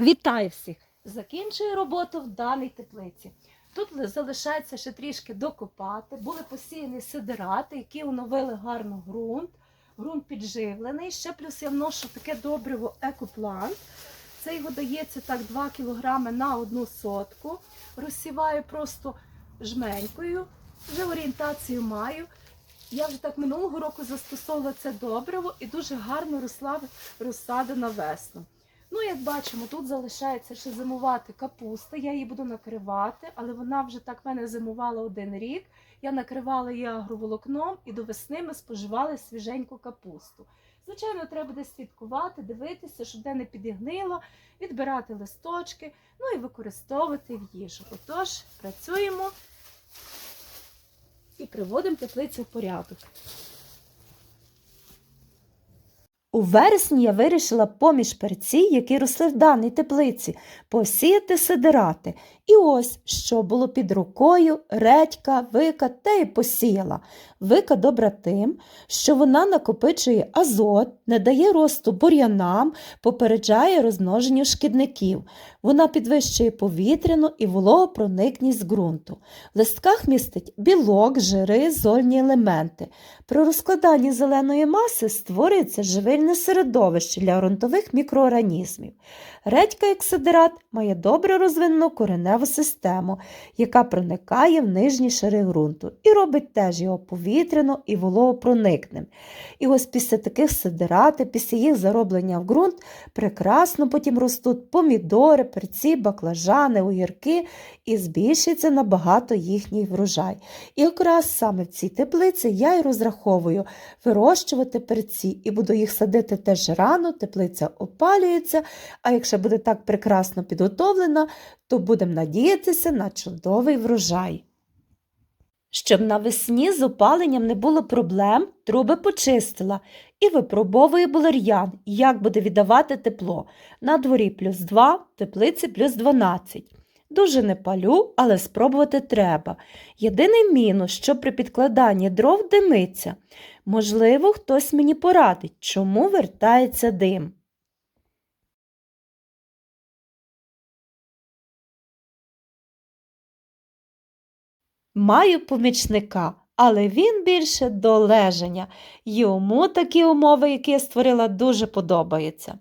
Вітаю всіх! Закінчую роботу в даній теплиці. Тут залишається ще трішки докопати. Були посіяні сидирати, які оновили гарно ґрунт. Ґрунт підживлений. Ще плюс я вношу таке добриво екоплан. Це його дається так 2 кг на одну сотку. Розсіваю просто жменькою. Вже орієнтацію маю. Я вже так минулого року застосовувала це добриво і дуже гарно росла розсада на весну. Ну, як бачимо, тут залишається ще зимувати капуста. Я її буду накривати, але вона вже так в мене зимувала один рік. Я накривала її агроволокном і до весни ми споживали свіженьку капусту. Звичайно, треба буде слідкувати, дивитися, щоб де не підігнило, відбирати листочки, ну і використовувати в їжу. Отож, працюємо і приводимо теплицю в порядок. У вересні я вирішила поміж перці, які росли в даній теплиці, посіяти сидирати. І ось, що було під рукою, редька, вика, та й посіяла. Вика добра тим, що вона накопичує азот, не дає росту бур'янам, попереджає розмноженню шкідників. Вона підвищує повітряну і вологопроникність ґрунту. В листках містить білок, жири, зольні елементи. При розкладанні зеленої маси створюється живильне середовище для ґрунтових мікроорганізмів. Редька як сидират має добре розвинену кореневу систему, яка проникає в нижні шари ґрунту і робить теж його повітряно і вологопроникним. І ось після таких сидирати, після їх зароблення в ґрунт, прекрасно потім ростуть помідори, перці, баклажани, огірки і збільшиться набагато їхній врожай. І якраз саме в цій теплиці я й розраховую вирощувати перці і буду їх садити теж рано, теплиця опалюється, а якщо буде так прекрасно підготовлена, то будемо надіятися на чудовий врожай. Щоб навесні з опаленням не було проблем, труби почистила і випробовую балер'ян, як буде віддавати тепло. На дворі плюс 2, в теплиці плюс 12. Дуже не палю, але спробувати треба. Єдиний мінус, що при підкладанні дров димиться. Можливо, хтось мені порадить, чому вертається дим. Маю помічника, але він більше до леження. Йому такі умови, які я створила, дуже подобаються.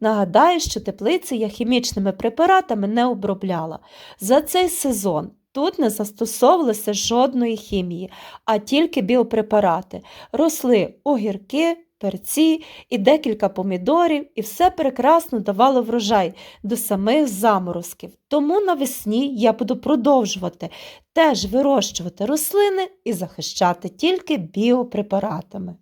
Нагадаю, що теплиці я хімічними препаратами не обробляла. За цей сезон тут не застосовувалося жодної хімії, а тільки біопрепарати. Росли огірки, перці і декілька помідорів, і все прекрасно давало врожай до самих заморозків. Тому навесні я буду продовжувати теж вирощувати рослини і захищати тільки біопрепаратами.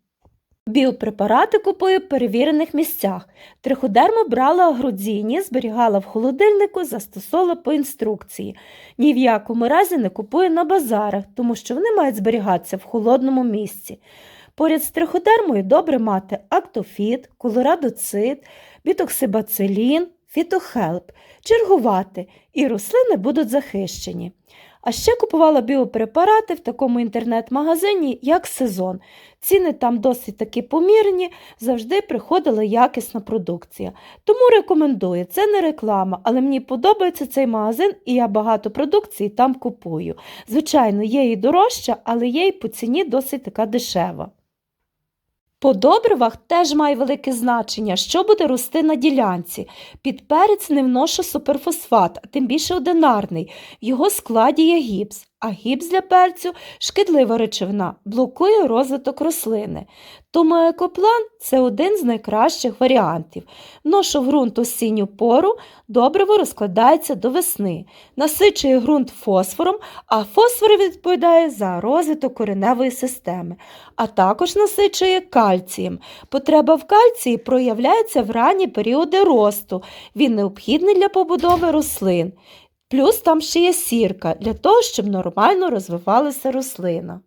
Біопрепарати купую в перевірених місцях. Триходерму брала агродзіні, зберігала в холодильнику, застосовувала по інструкції. Ні в якому разі не купую на базарах, тому що вони мають зберігатися в холодному місці. Поряд з триходермою добре мати актофіт, колорадоцит, бітоксибацилін, фітохелп, чергувати, і рослини будуть захищені. А ще купувала біопрепарати в такому інтернет-магазині, як сезон. Ціни там досить таки помірні, завжди приходила якісна продукція. Тому рекомендую, це не реклама, але мені подобається цей магазин і я багато продукції там купую. Звичайно, є і дорожча, але є і по ціні досить така дешева. По добривах теж має велике значення, що буде рости на ділянці. Під перець не вношу суперфосфат, а тим більше одинарний. В його складі є гіпс, а гіпс для перцю шкідлива речовина, блокує розвиток рослини. Тому екоплан це один з найкращих варіантів. Вношу в ґрунт осінню пору, добриво розкладається до весни, насичує ґрунт фосфором, а фосфор відповідає за розвиток кореневої системи, а також насичує кальцієм. Потреба в кальції проявляється в ранні періоди росту. Він необхідний для побудови рослин. Плюс там ще є сірка для того, щоб нормально розвивалася рослина.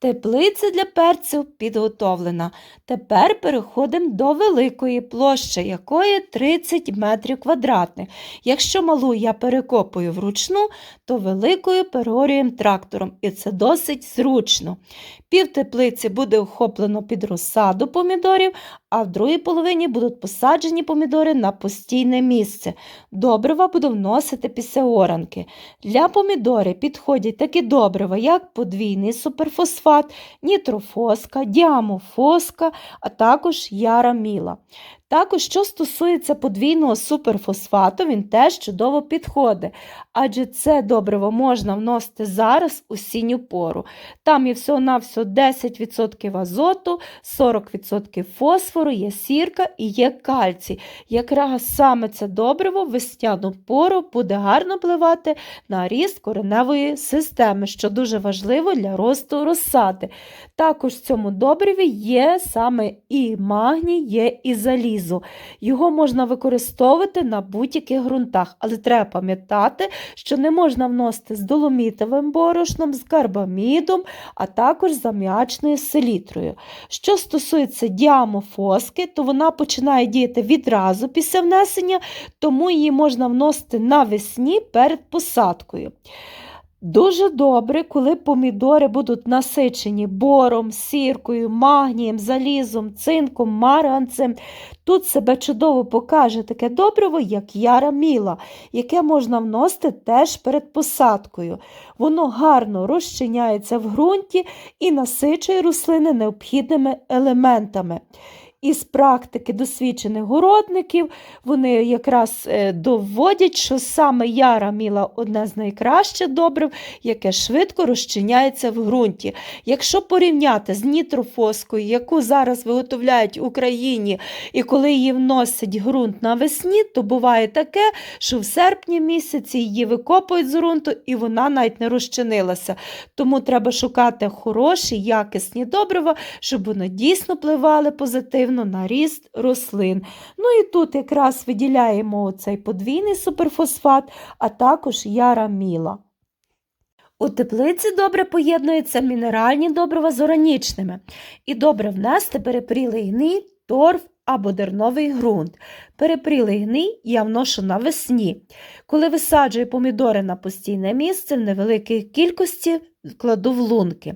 Теплиця для перців підготовлена. Тепер переходимо до великої площі, якої 30 метрів квадратних. Якщо малу я перекопую вручну, то великою переорюємо трактором, і це досить зручно. Пів теплиці буде охоплено під розсаду помідорів, а в другій половині будуть посаджені помідори на постійне місце. Добрива буду вносити після оранки. Для помідорів підходять такі добрива, як подвійний суперфосфат, нітрофоска, діамофоска, а також яра міла. Також, що стосується подвійного суперфосфату, він теж чудово підходить, адже це добриво можна вносити зараз у сінню пору. Там є всього-навсього 10% азоту, 40% фосфору, є сірка і є кальцій. Якраз саме це добриво в весняну пору буде гарно впливати на ріст кореневої системи, що дуже важливо для росту розсади. Також в цьому добриві є саме і магній, є і залізо. Його можна використовувати на будь-яких ґрунтах, але треба пам'ятати, що не можна вносити з доломітовим борошном, з карбамідом, а також з аміачною селітрою. Що стосується діамофоски, то вона починає діяти відразу після внесення, тому її можна вносити навесні перед посадкою. Дуже добре, коли помідори будуть насичені бором, сіркою, магнієм, залізом, цинком, марганцем. Тут себе чудово покаже таке добриво, як яра міла, яке можна вносити теж перед посадкою. Воно гарно розчиняється в ґрунті і насичує рослини необхідними елементами. Із практики досвідчених городників вони якраз е, доводять, що саме яра міла одне з найкращих добрив, яке швидко розчиняється в ґрунті. Якщо порівняти з нітрофоскою, яку зараз виготовляють в Україні, і коли її вносять ґрунт навесні, то буває таке, що в серпні місяці її викопують з ґрунту і вона навіть не розчинилася. Тому треба шукати хороші, якісні добрива, щоб вони дійсно впливали позитивно на ріст рослин. Ну і тут якраз виділяємо цей подвійний суперфосфат, а також яра міла. У теплиці добре поєднуються мінеральні добрива з органічними. І добре внести перепрілий гній, торф або дерновий ґрунт. Перепрілий гній я вношу навесні. Коли висаджую помідори на постійне місце в невеликій кількості кладу в лунки.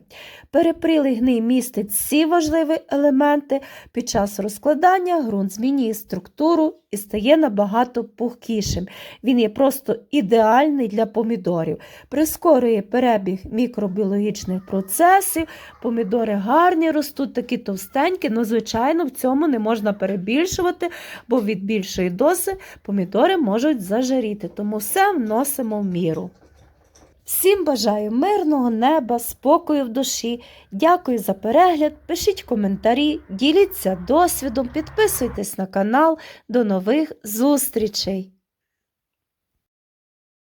Перепрілий гний містить всі важливі елементи. Під час розкладання ґрунт змінює структуру і стає набагато пухкішим. Він є просто ідеальний для помідорів. Прискорює перебіг мікробіологічних процесів, помідори гарні ростуть, такі товстенькі, але, звичайно, в цьому не можна перебільшувати, бо від більшої дози помідори можуть зажаріти. Тому все вносимо в міру. Всім бажаю мирного неба, спокою в душі. Дякую за перегляд. Пишіть коментарі, діліться досвідом, підписуйтесь на канал. До нових зустрічей!